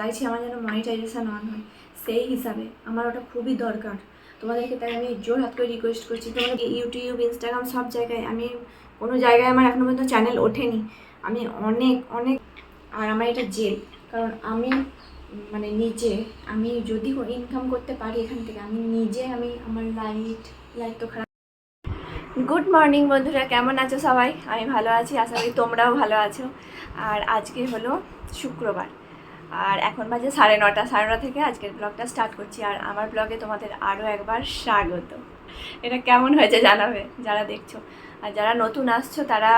চাইছি আমার যেন মনিটাইজেশন অন হয়। সেই হিসাবে আমার ওটা খুবই দরকার। তোমাদেরকে তাই আমি জোর হাত করে রিকোয়েস্ট করছি। তোমাদের ইউটিউব ইনস্টাগ্রাম সব জায়গায় আমি কোনো জায়গায় আমার এখনও পর্যন্ত চ্যানেল ওঠেনি। আমি অনেক অনেক আর আমার এটা জেল কারণ আমি মানে নিজে, আমি যদি ইনকাম করতে পারি এখান থেকে, আমি নিজে, আমি আমার লাইট লাইট তো খারাপ। গুড মর্নিং বন্ধুরা, কেমন আছো সবাই? আমি ভালো আছি, আশা করি তোমরাও ভালো আছো। আর আজকে হলো শুক্রবার। আর এখন বাজে সাড়ে নটা সাড়ে নটা থেকে আজকের ব্লগটা স্টার্ট করছি আর আমার ব্লগে তোমাদের আরও একবার স্বাগত। এটা কেমন হয়েছে জানাবে যারা দেখছ। আর যারা নতুন আসছো তারা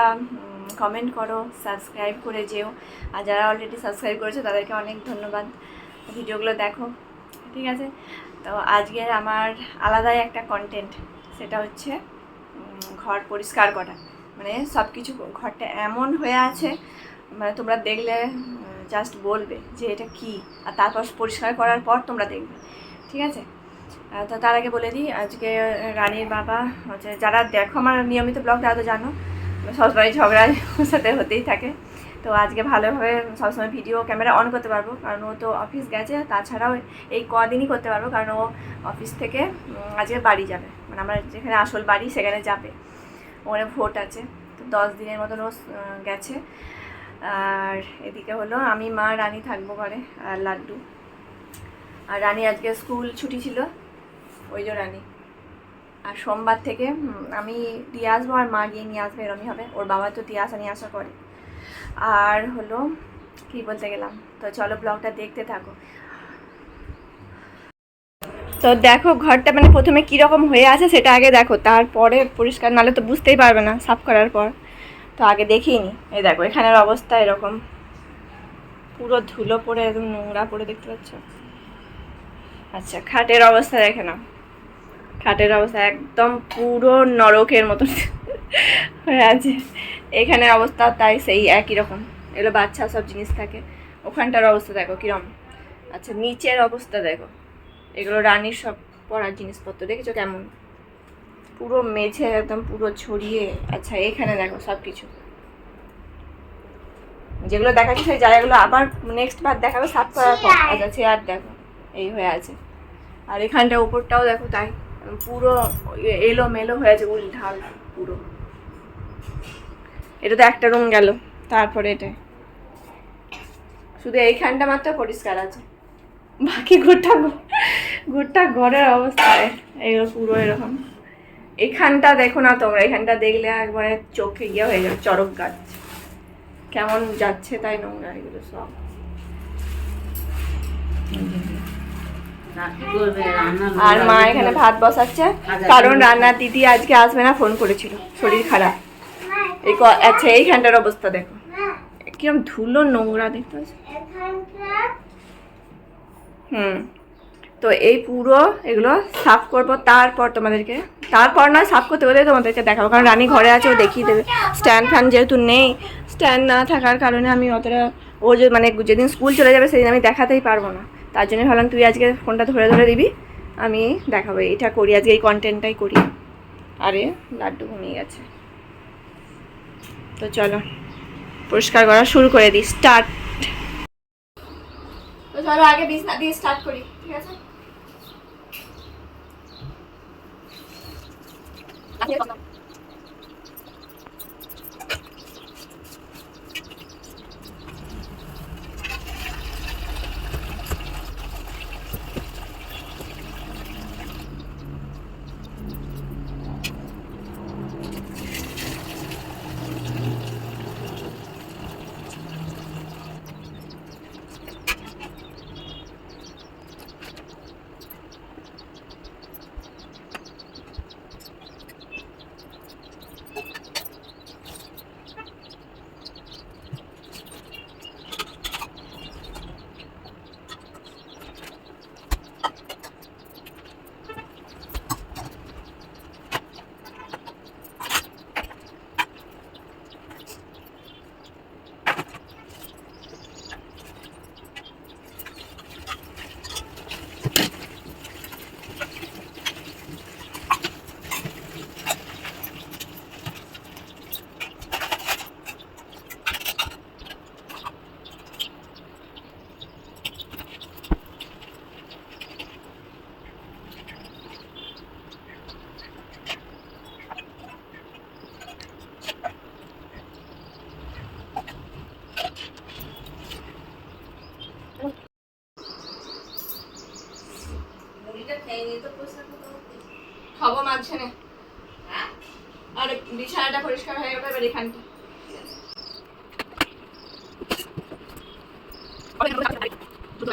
কমেন্ট করো সাবস্ক্রাইব করে যেও। আর যারা অলরেডি সাবস্ক্রাইব করেছ তাদেরকে অনেক ধন্যবাদ। ভিডিওগুলো দেখো, ঠিক আছে? তো আজকের আমার আলাদাই একটা কন্টেন্ট সেটা হচ্ছে ঘর পরিষ্কার করা। মানে সব কিছু ঘরটা এমন হয়ে আছে মানে তোমরা দেখলে জাস্ট বলবে যে এটা কি, আর তারপর পরিষ্কার করার পর তোমরা দেখবে, ঠিক আছে? তো তার আগে বলে দিই, আজকে রানীর বাবা হচ্ছে, যারা দেখো আমার নিয়মিত ব্লগ, তারা তো জানো, সবসময় ঝগড়া ওর সাথে হতেই থাকে। তো আজকে ভালোভাবে সবসময় ভিডিও ক্যামেরা অন করতে পারব, কারণ ও তো অফিস গেছে, তাছাড়াও এই কদিনই করতে পারব, কারণ ও অফিস থেকে আজকে বাড়ি যাবে। মানে আমার যেখানে আসল বাড়ি, সেখানে যাবে। ওখানে ভোট আছে, তো দশ দিনের মতন ও গেছে। আর এদিকে হলো আমি, মা, রানী থাকব ঘরে, আর লাড্ডু। আর রানী আজকে স্কুল ছুটি ছিল, ওই যে রানী। আর সোমবার থেকে আমি দিয়ে আসব আর মা গিয়ে নিয়ে আসবে, এরমই হবে। ওর বাবা তো দিয়ে আসা, নিয়ে আসা করে। আর হলো, কি বলতে গেলাম? তো চলো ব্লগটা দেখতে থাকো। তো দেখো ঘরটা মানে প্রথমে কীরকম হয়ে আছে সেটা আগে দেখো, তারপরে পরিষ্কার নালে তো বুঝতেই পারবে না, সাফ করার পর। তো আগে দেখিনি। নি এই দেখো, এখানের অবস্থা এরকম। পুরো ধুলো পড়ে, একদম নোংরা পড়ে, দেখতে পাচ্ছ? আচ্ছা খাটের অবস্থা দেখে নাও। খাটের অবস্থা একদম পুরো নরকের মতন হয়ে আছে। এখানের অবস্থা তাই সেই একই রকম। এগুলো বাচ্চা সব জিনিস থাকে। ওখানটার অবস্থা দেখো কিরম। আচ্ছা নিচের অবস্থা দেখো। এগুলো রানীর সব পড়ার জিনিসপত্র। দেখেছ কেমন? পুরো মেঝে একদম পুরো ছড়িয়ে আচ্ছা এখানে দেখো সব কিছু যেগুলো দেখাচ্ছি সেই জায়গাগুলো আবার নেক্সট বার দেখাবে সাফ করার পর। আচ্ছা চেয়ার দেখো এই হয়ে আছে। আর এখানটা উপরটাও দেখো তাই। পুরো এলো মেলো হয়ে আছে উল ঢাল পুরো। এটা তো একটা রুম গেল তারপরে এটা। শুধু এইখানটা মাত্র পরিষ্কার আছে। বাকি গোটা ঘ- গোটা ঘরের অবস্থা এগুলো পুরো এরকম। এখানটা দেখো না তোমরা এখানটা দেখলে একবারে চোখে ইয়ে হয়ে যাবে চরক গাছ। কেমন যাচ্ছে তাই নোংরা এগুলো সব। রান্না আর মা এখানে ভাত বসাচ্ছে কারণ রান্নার দিদি আজকে আসবে না ফোন করেছিল শরীর খারাপ। এই ক- আচ্ছা এইখানটার অবস্থা দেখো। কিরম ধুলো নোংরা দেখতে হুম। তো এই পুরো এগুলো সাফ করব। তারপর তোমাদেরকে, তারপর নয়, সাফ করতে করতে তোমাদেরকে দেখাবো। কারণ রানী ঘরে আছে, ও দেখিয়ে দেবে। স্ট্যান্ড ফ্যান যেহেতু নেই, স্ট্যান্ড না থাকার কারণে আমি অতটা, ও যে মানে যেদিন স্কুল চলে যাবে, সেদিন আমি দেখাতেই পারব না। তার জন্য ভাবলাম তুই আজকে ফোনটা ধরে ধরে দিবি, আমি দেখাবো। এটা করি, আজকে এই কন্টেন্টটাই করি। আরে, লাড্ডু ঘুমিয়ে গেছে। তো চলো, পরিষ্কার করা শুরু করে দিই স্টার্ট তো চলো আগে বিছনা দিয়ে স্টার্ট করি, ঠিক আছে? এই তো পোশাক খাব মাঝখানে আর বিছানাটা পরিষ্কার হয়ে গেল এবার এখানটা। তো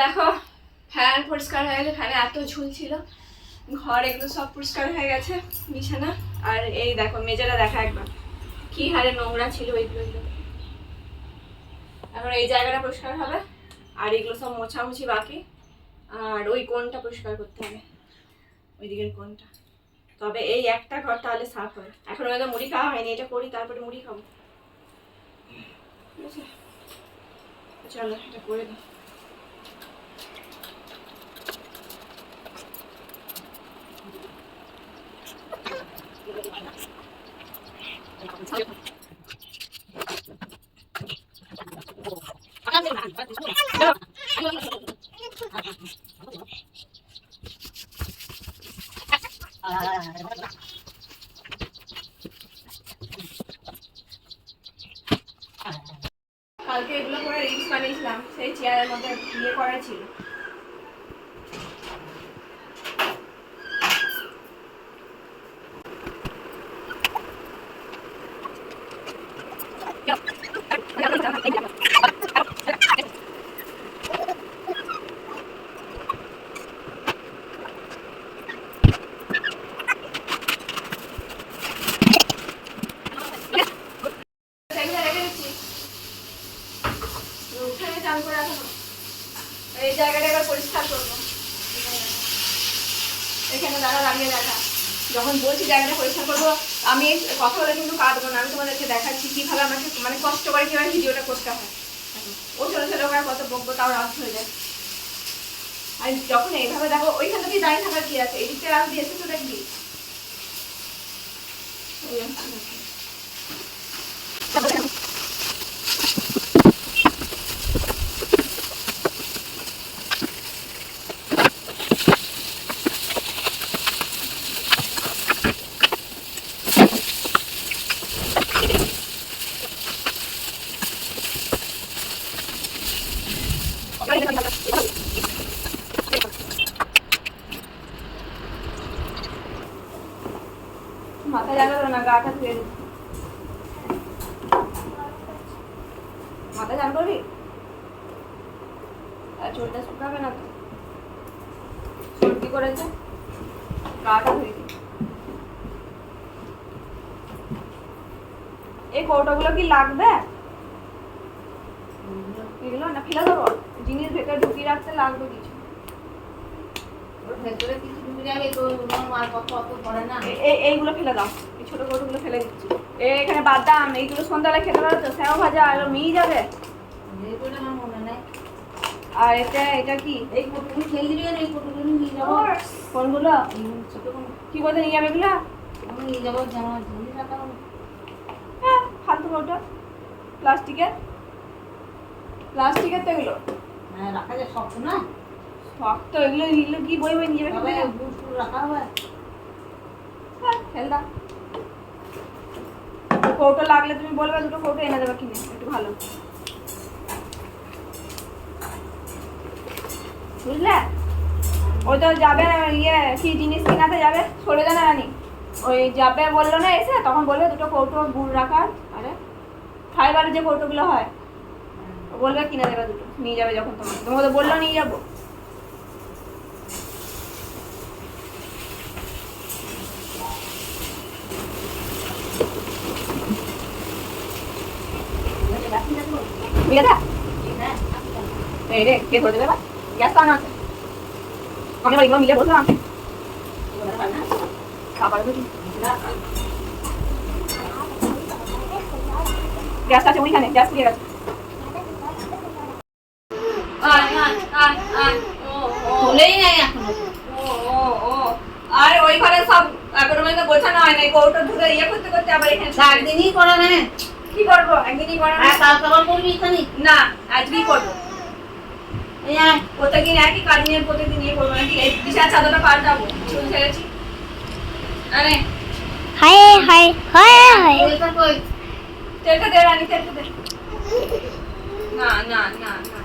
দেখো, ফ্যান পরিষ্কার হয়ে গেছে ফ্যানে এত ঝুল ছিল। ঘর এগুলো সব পরিষ্কার হয়ে গেছে, বিছানা। আর এই দেখো মেজেটা দেখা একবার। কি হারে নোংরা ছিল ওইগুলো এখন এই জায়গাটা পরিষ্কার হবে, আর এগুলো সব মোছামুছি বাকি। আর ওই কোনটা পরিষ্কার করতে হবে ওই দিকের কোণটা। তবে এই একটা ঘর তাহলে সাফ হয় এখন হয়তো মুড়ি খাওয়া হয়নি, এটা করি, তারপরে মুড়ি খাব? চলো, এটা করে দিই। 아, 아, 아, 아, 아. জায়গাটা পরিষ্কার করব। এখানে দাঁড়া, দাঁড়িয়ে দেখা। যখন বলছি জায়গাটা পরিষ্কার করব, আমি কথা বলে কিন্তু কাটবো না। আমি তোমাদেরকে দেখাচ্ছি কীভাবে আমাকে মানে কষ্ট করে কীভাবে ভিডিওটা করতে হয়। ও ছোটো ছোটো করে কত বকবো তাও রাত হয়ে যায়। আর যখন এইভাবে দেখো, ওইখান থেকেই দাঁড়িয়ে থাকার কি আছে? এদিকটা রাত দিয়েছে তো দেখবি এই আছে। মাথা জানালো না গাটা ধুয়ে দিচ্ছি মাথা জান করবি আর চুলটা শুকাবে না তো করেছে গাটা ধুয়ে দিই। এই কৌটোগুলো কি লাগবে? এগুলো না ফেলে দেবো। জিনিস ভেতরে ঢুকিয়ে রাখতে লাগবে কিছু। এইগুলো ফেলে দাও। এই ছোট ফেলে দিচ্ছি। এখানে বাদাম এইগুলো সন্ধ্যাবেলা খেতে পারো তো? ভাজা মিয়ে যাবে? মনে নেই। আর এটা এটা কি? এই ফটোগুলো ফেলে দিবি আর এই ফটোগুলো নিয়ে যাব। কোনগুলো কি বলতে নিয়ে যাবে এগুলো? নিয়ে যাব জামা। রাখা কৌটো প্লাস্টিকের? প্লাস্টিকের তো এগুলো। হ্যাঁ রাখা যায় শক্ত না শক্ত এগুলো এগুলো কি বই বই নিয়ে যাবে রাখা হবে। হ্যাঁ, ফেল কৌটো লাগলে তুমি বলবে দুটো কৌটো এনে দেবে কিনে একটু ভালো। বুঝলে? ওই তো যাবে ইয়ে কি জিনিস কিনাতে যাবে? সরে যাবে রানি। ওই যাবে বলল না এসে তখন বলবে দুটো কৌটো গুড় রাখার। আরে ফাইবারের যে কৌটোগুলো হয়, বলবে কিনে দেবে দুটো, নিয়ে যাবে যখন তোমাকে। তোমাকে বলল নিয়ে যাব। আমি মিলে বসলাম। খাবার আছে ওইখানে গ্যাস ফুরিয়ে গেছে। আয় আয় আয় আয় ও ও। তোলেই নাই এখনও। ও ও ও। সব এখনও পর্যন্ত গোছানো হয় নাই কৌটো ধুতে ইয়ে করতে করতে আবার এখানে চার করা না কি করব? একদিনই করা আর কাল খাবার করবি এখানে না আজকেই করব। প্রত্যেকদিন একই কাজ নিয়ে প্রত্যেকদিন ইয়ে করব নাকি? এই বিশাল চাদরটা পাল্টাবো চুল ছেড়েছি। আরে। হায় হায় হায় হায়। দে না না না না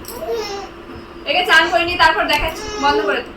একে চান করে তারপর দেখাচ্ছি বন্ধ করে দে।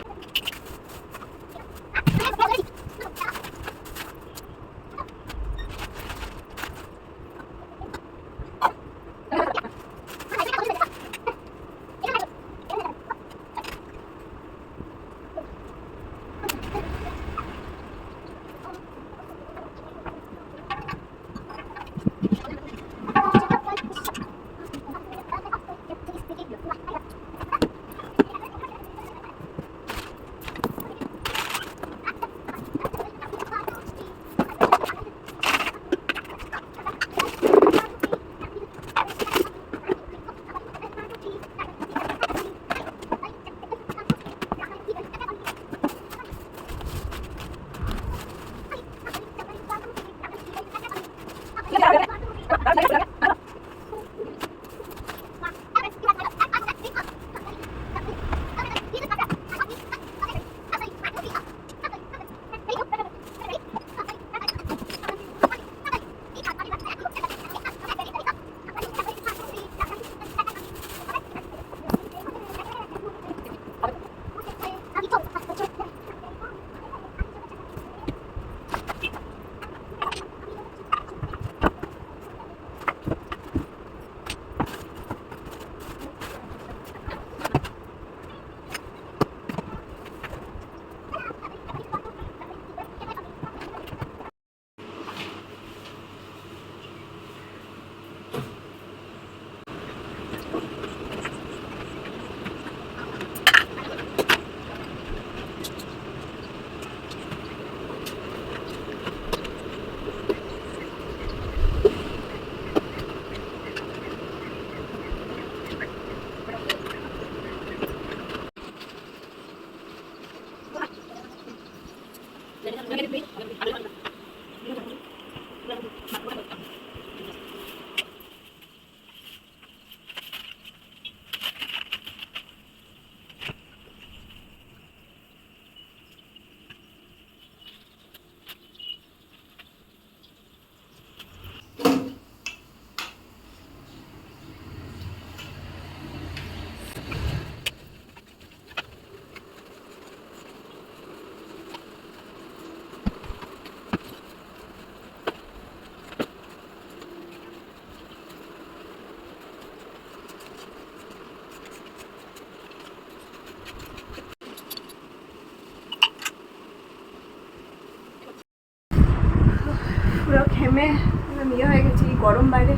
একদম ইয়ে হয়ে গেছি গরম বাইরে।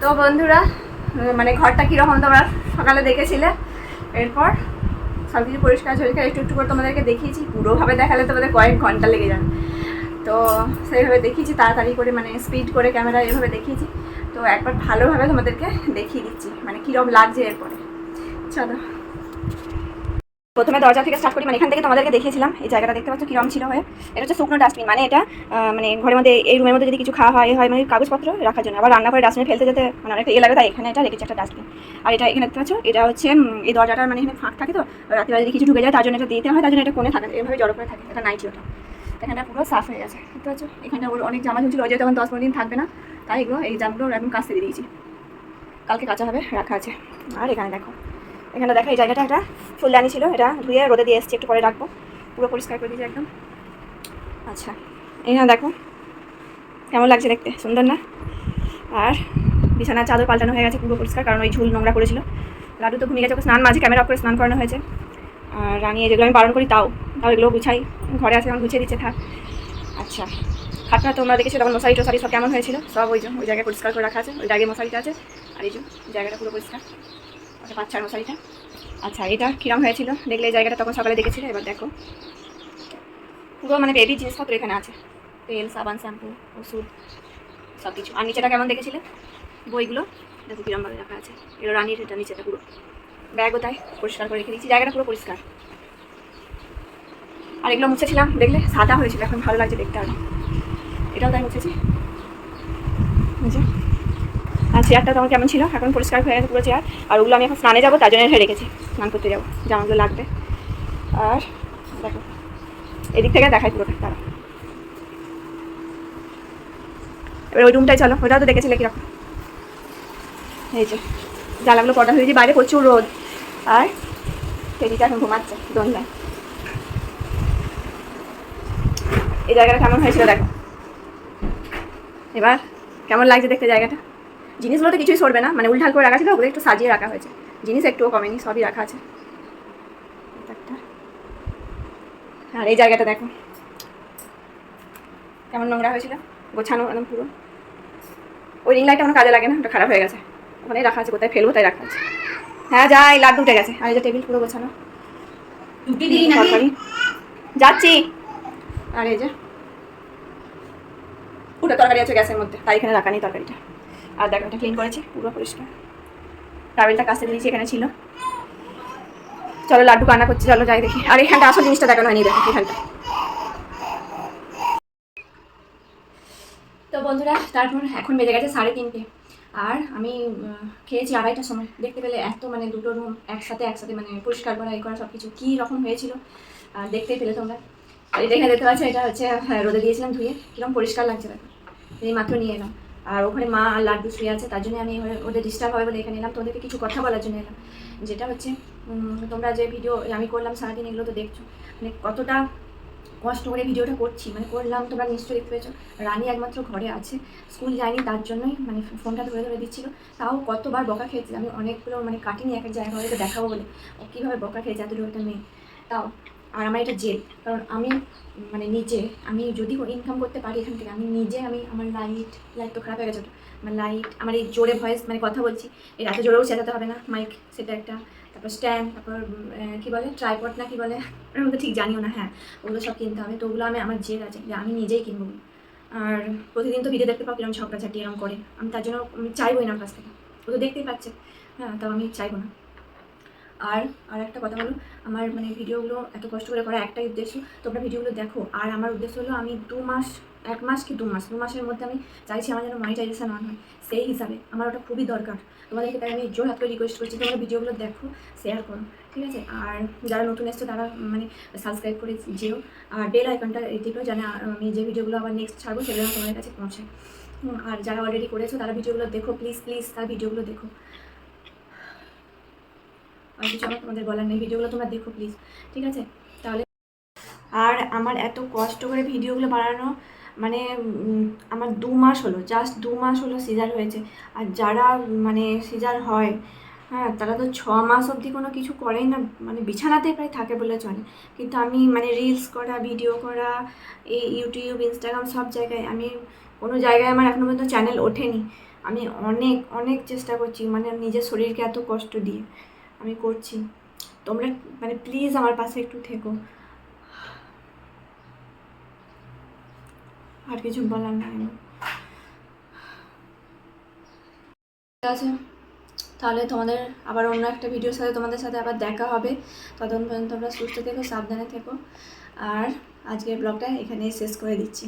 তো বন্ধুরা মানে ঘরটা কীরকম তোমরা সকালে দেখেছিলে? এরপর সব কিছু পরিষ্কার ঝরিষ্কার, একটু একটু করে তোমাদেরকে দেখিয়েছি। পুরোভাবে দেখালে তোমাদের কয়েক ঘণ্টা লেগে যাবে। তো সেইভাবে দেখিয়েছি, তাড়াতাড়ি করে মানে স্পিড করে ক্যামেরা এভাবে দেখিয়েছি। তো একবার ভালোভাবে তোমাদেরকে দেখিয়ে দিচ্ছি মানে কীরকম লাগছে এরপরে। চলো। প্রথমে দরজা থেকে স্টার্ট করি মানে এখান থেকে তোমাদেরকে দেখিয়েছিলাম, এই জায়গাটা দেখতে পাচ্ছ কিরম ছিল হয়ে। এটা হচ্ছে শুকনো ডাস্টবিন মানে এটা মানে ঘরের মধ্যে, এই রুমের মধ্যে যদি কিছু খাওয়া হয় হয় মানে কাগজপত্র রাখার জন্য। আবার রান্না করে ডাস্টবিনে ফেলতে যেতে মানে অনেকটা ইয়ে লাগে, তাই এখানে এটা রেখেছে একটা ডাস্টবিন আর এটা এখানে দেখতে পাচ্ছ, এটা হচ্ছে এই দরজাটার মানে এখানে ফাঁক থাকে তো, রাত্রিবেলা যদি কিছু ঢুকে যায়, তার জন্য এটা দিতে হয়, তার জন্য এটা কোণে থাকে, এভাবে জড়ো করে থাকে, এটা নাইটি ওটা এখানটা পুরো সাফ হয়ে গেছে, দেখতে পাচ্ছ? এখানে ওর অনেক জামা ঝুলছিল যে তখন দশ পনেরো দিন থাকবে না, তাই এগুলো, এই জামগুলো একদম কাস্তে দিয়ে দিয়েছি। কালকে কাঁচা হবে, রাখা আছে। আর এখানে দেখো এখানে দেখো, এই জায়গাটা একটা ফুলদানি ছিল, এটা ধুয়ে রোদে দিয়ে এসেছি, একটু পরে রাখব। পুরো পরিষ্কার করে দিয়েছি একদম। আচ্ছা এখানে দেখো, কেমন লাগছে দেখতে? সুন্দর না? আর বিছানার চাদর পাল্টানো হয়ে গেছে পুরো পরিষ্কার, কারণ ওই ঝুল নোংরা করেছিল লাডু তো ঘুমিয়ে গেছে, ওকে স্নান, মাঝে ক্যামেরা করে স্নান করানো হয়েছে। আর রানিয়ে যেগুলো আমি বারণ করি, তাও তাও এগুলো গুছাই, ঘরে আসে এখন গুছিয়ে দিচ্ছে, থাক। আচ্ছা খাটটা তোমরা দেখেছ তখন মশারি টশারি সব কেমন হয়েছিল? সব ওই যে, ওই জায়গায় পরিষ্কার করে রাখা আছে, ওই জায়গায় মশারিটা আছে। আর এই যে, জায়গাটা পুরো পরিষ্কার। ওটা পাঁচ, চার মশারিটা আচ্ছা এটা কিরম হয়েছিল? দেখলে এই জায়গাটা তখন সকালে দেখেছিলে, এবার দেখো। পুরো মানে বেবি জিনিসপত্র এখানে আছে। তেল, সাবান, শ্যাম্পু, ওষুধ সব কিছু আর নিচেটা কেমন দেখেছিলে? বইগুলো? দেখো কিরমভাবে রাখা আছে। এগুলো রানির, এটা নিচেটা পুরো। ব্যাগও তাই, পরিষ্কার করে রেখে দিয়েছি। জায়গাটা পুরো পরিষ্কার। আর এগুলো মুছেছিলাম, দেখলে সাদা হয়েছিল, এখন ভালো লাগছে দেখতে আরও। এটাও তাই মুছেছি। বুঝে চেয়ারটা তোমার কেমন ছিল? এখন পরিষ্কার হয়ে গেছে পুরো চেয়ার। আর ওগুলো আমি এখন স্নানে যাব, তার জন্য রেখে রেখেছি। স্নান করতে যাব জামাগুলো লাগবে। আর দেখো, এদিক থেকে দেখাই পুরোটা তারা এবার ওই রুমটাই চলো, ওটাও তো দেখেছিলে কীরকম। এই যে জ্বালাগুলো পর্দা হয়ে যে বাইরে প্রচুর রোদ। আর টেডিটা এখন ঘুমাচ্ছে, দোলনায়। এই জায়গাটা কেমন হয়েছিল দেখো। এবার কেমন লাগছে দেখতে জায়গাটা? জিনিসগুলো তো কিছুই সরবে না মানে উল্টাল করে রাখা ছিল ওগুলো একটু সাজিয়ে রাখা হয়েছে। জিনিস একটুও কমেনি সবই রাখা আছে। আর এই জায়গাটা দেখো। কেমন নোংরা হয়েছিল? গোছানো একদম পুরো। ওই রিং লাইটটা কোনো কাজে লাগে না ওটা খারাপ হয়ে গেছে। ওখানেই রাখা আছে কোথায় ফেলব তাই রাখা আছে। হ্যাঁ যাই লাড্ডু উঠে গেছে। আর এই যে টেবিল পুরো গোছানো। যাচ্ছি। আর এই যে পুরো তরকারি আছে গ্যাসের মধ্যে তাই এখানে রাখা নেই তরকারিটা। আর দেখো এটা ক্লিন করেছি পুরো পরিষ্কার। টাবেলটা কাছে দিয়েছি এখানে ছিল। চলো লাড্ডু কান্না করছি চলো যাই দেখি। আর এখানটা আসল জিনিসটা দেখানো হয়নি দেখো এখানটা। তো বন্ধুরা তারপর এখন বেজে গেছে সাড়ে তিনটে। আর আমি খেয়েছি আড়াইটার সময়। দেখতে পেলে এত মানে দুটো রুম একসাথে একসাথে মানে পরিষ্কার করা এই করা সব কিছু কী রকম হয়েছিল আর দেখতেই পেলে তোমরা। আর এটা এখানে দেখতে পাচ্ছ এটা হচ্ছে হ্যাঁ, রোদে দিয়েছিলাম ধুয়ে। কীরকম পরিষ্কার লাগছে দেখো। এই মাত্র নিয়ে এলাম। আর ওখানে মা আর লাড্ডু শুয়ে আছে, তার জন্য আমি ওদের ডিস্টার্ব হবে বলে এখানে এলাম। তোদেরকে কিছু কথা বলার জন্য এলাম। যেটা হচ্ছে তোমরা যে ভিডিও আমি করলাম সারাদিন, এগুলো তো দেখছ। মানে কতটা কষ্ট করে ভিডিওটা করছি। মানে করলাম, তোমরা নিশ্চয়ই দেখতে পেয়েছ। রানী একমাত্র ঘরে আছে। স্কুল যায়নি, তার জন্যই মানে ফোনটা ধরে ধরে দিচ্ছিল। তাও কতবার বকা খেয়েছে। আমি অনেকগুলো মানে কাটিনি, এক এক জায়গায় হয়তো দেখাবো বলে। কীভাবে বকা খেয়েছে, এতটুকু একটা মেয়ে। তাও আর আমার এটা জেল কারণ আমি মানে নিজে, আমি যদি ইনকাম করতে পারি এখান থেকে, আমি নিজে, আমি আমার লাইট লাইট তো খারাপ হয়ে গেছে ওটা। আমার লাইট আমার এই জোরে ভয়েস মানে কথা বলছি, এই এত জোরেও চেঁচাতে হবে না মাইক সেটা একটা, তারপর স্ট্যান্ড তারপর কী বলে ট্রাইপড না কী বলে আমি তো ঠিক জানিও না হ্যাঁ ওগুলো সব কিনতে হবে, তো ওগুলো আমি, আমার জেদ আছে যে আমি নিজেই কিনবো আর প্রতিদিন তো ভিডিও দেখতে পাবো কীরকম ঝগড়াঝাটি এরকম করে, আমি তার জন্য, আমি চাইবোই না কাছ থেকে, ও তো দেখতেই পাচ্ছে হ্যাঁ তাও আমি চাইব না আর আর একটা কথা বলো আমার মানে ভিডিওগুলো এত কষ্ট করে করা একটাই উদ্দেশ্য, তোমরা ভিডিওগুলো দেখো। আর আমার উদ্দেশ্য হলো আমি দু মাস, এক মাস কি দু মাস, দু মাসের মধ্যে আমি চাইছি আমার যেন মনিটাইজেশন অন হয়, সেই হিসাবে। আমার ওটা খুবই দরকার। তোমাদেরকে তাই আমি জোর হাত করে রিকোয়েস্ট করছি, তোমরা ভিডিওগুলো দেখো শেয়ার করো, ঠিক আছে? আর যারা নতুন এসছো, তারা মানে সাবস্ক্রাইব করে যেও। আর বেল আইকনটা টিপো যেন আমি যে ভিডিওগুলো আবার নেক্সট ছাড়বো, সেগুলো তোমাদের কাছে পৌঁছায়। আর যারা অলরেডি করেছ, তারা ভিডিওগুলো দেখো প্লিজ প্লিজ তার ভিডিওগুলো দেখো। আর কিছু আমার তোমাদের বলার নেই, ভিডিওগুলো তোমরা দেখো প্লিজ ঠিক আছে? তাহলে আর আমার এত কষ্ট করে ভিডিওগুলো বানানো মানে আমার দু মাস হলো জাস্ট দু মাস হলো সিজার হয়েছে। আর যারা মানে সিজার হয় হ্যাঁ তারা তো ছ মাস অবধি কোনো কিছু করেই না মানে বিছানাতে প্রায় থাকে বলে চলে। কিন্তু আমি মানে রিলস করা ভিডিও করা, এই ইউটিউব ইনস্টাগ্রাম সব জায়গায় আমি কোনো জায়গায় আমার এখনও পর্যন্ত চ্যানেল ওঠেনি। আমি অনেক অনেক চেষ্টা করছি মানে নিজের শরীরকে এত কষ্ট দিয়ে। আমি করছি। তোমরা মানে প্লিজ আমার পাশে একটু থেকো। আর কিছু বলার নাই ঠিক আছে, তাহলে তোমাদের আবার অন্য একটা ভিডিওর সাথে তোমাদের সাথে আবার দেখা হবে। ততক্ষণ পর্যন্ত তোমরা সুস্থ থেকো, সাবধানে থেকো। আর আজকের ব্লগটা এখানেই শেষ করে দিচ্ছি।